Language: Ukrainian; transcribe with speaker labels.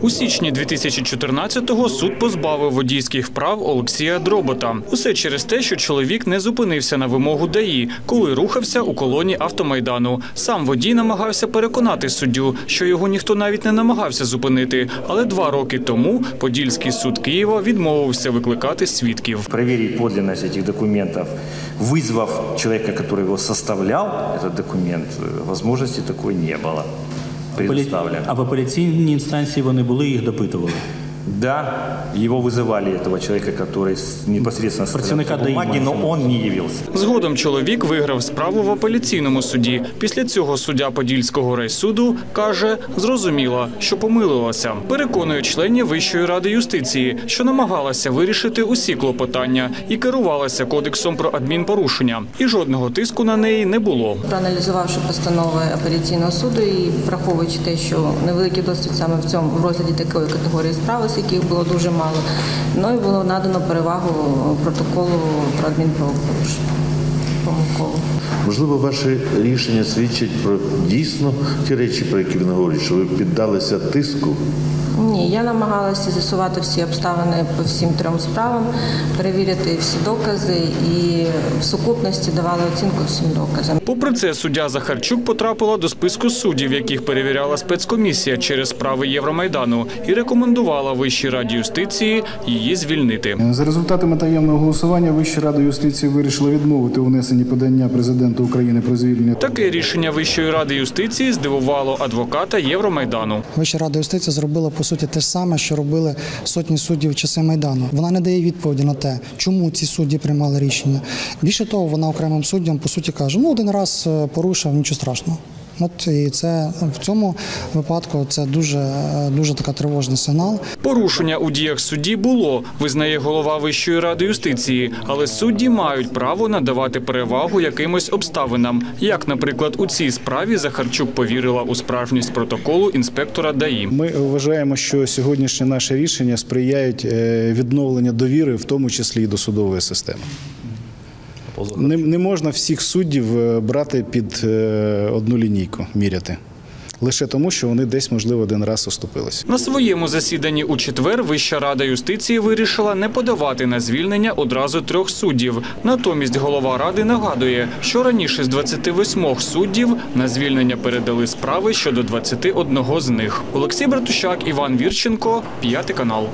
Speaker 1: У січні 2014-го суд позбавив водійських прав Олексія Дробота. Усе через те, що чоловік не зупинився на вимогу ДАІ, коли рухався у колоні автомайдану. Сам водій намагався переконати суддю, що його ніхто навіть не намагався зупинити. Але два роки тому Подільський суд Києва відмовився викликати свідків.
Speaker 2: проверить подлинность этих документов, вызвав человека, который его составлял, этот документ, э, возможности такой не было предоставлено.
Speaker 3: А в апеляційній інстанції вони були їх допитували.
Speaker 2: Да, его вызывали, этого человека, который с- непосредственно составлял
Speaker 3: Працівника
Speaker 2: эту
Speaker 3: ДАІ
Speaker 2: бумаги,
Speaker 3: мається
Speaker 2: но он не явился.
Speaker 1: Згодом чоловік виграв справу в апеляційному суді. Після цього суддя Подільського райсуду каже, зрозуміла, що помилилася. Переконує членів Вищої ради юстиції, що намагалася вирішити усі клопотання і керувалася кодексом про адмінпорушення. І жодного тиску на неї не було.
Speaker 4: Проаналізувавши постанови апеляційного суду і враховуючи те, що невеликий досвід саме в цьому в розгляді такої категорії справи, з яких було дуже мало, мною було надано перевагу протоколу про адмінправопорушення. Помилково.
Speaker 5: Можливо, ваше рішення свідчить про дійсно ті речі, про які ви говорите, що ви піддалися тиску.
Speaker 4: Ні, я намагалася з'ясувати всі обставини по всім трьом справам, перевірити всі докази і в сукупності давала оцінку всім доказам.
Speaker 1: Попри це, суддя Захарчук потрапила до списку суддів, яких перевіряла спецкомісія через справи Євромайдану, і рекомендувала Вищій раді юстиції її звільнити.
Speaker 6: За результатами таємного голосування Вища рада юстиції вирішила відмовити у внесенні подання президента України про звільнення.
Speaker 1: Таке рішення Вищої ради юстиції здивувало адвоката Євромайдану.
Speaker 7: Вища рада юстиції зробила по суті те ж саме, що робили сотні суддів в часи майдану. Вона не дає відповіді на те, чому ці судді приймали рішення. Більше того, вона окремим суддям по суті каже: ну один раз е, порушив, нічого страшного. От і це в цьому випадку це дуже дуже така тривожний сигнал.
Speaker 1: Порушення у діях судді було, визнає голова Вищої ради юстиції, але судді мають право надавати перевагу якимось обставинам, як, наприклад, у цій справі Захарчук повірила у справжність протоколу інспектора ДАІ.
Speaker 6: Ми вважаємо, що сьогоднішнє наше рішення сприяють е, відновленню довіри, в тому числі і до судової системи. Не, не можна всіх суддів е, брати під е, одну лінійку, міряти. Лише тому, що вони десь, можливо, один раз оступилися.
Speaker 1: На своєму засіданні у четвер Вища рада юстиції вирішила не подавати на звільнення одразу трьох суддів. Натомість голова ради нагадує, що раніше з 28 суддів на звільнення передали справи щодо 21 з них. Олексій Братущак, Іван Вірченко, п'ятий канал.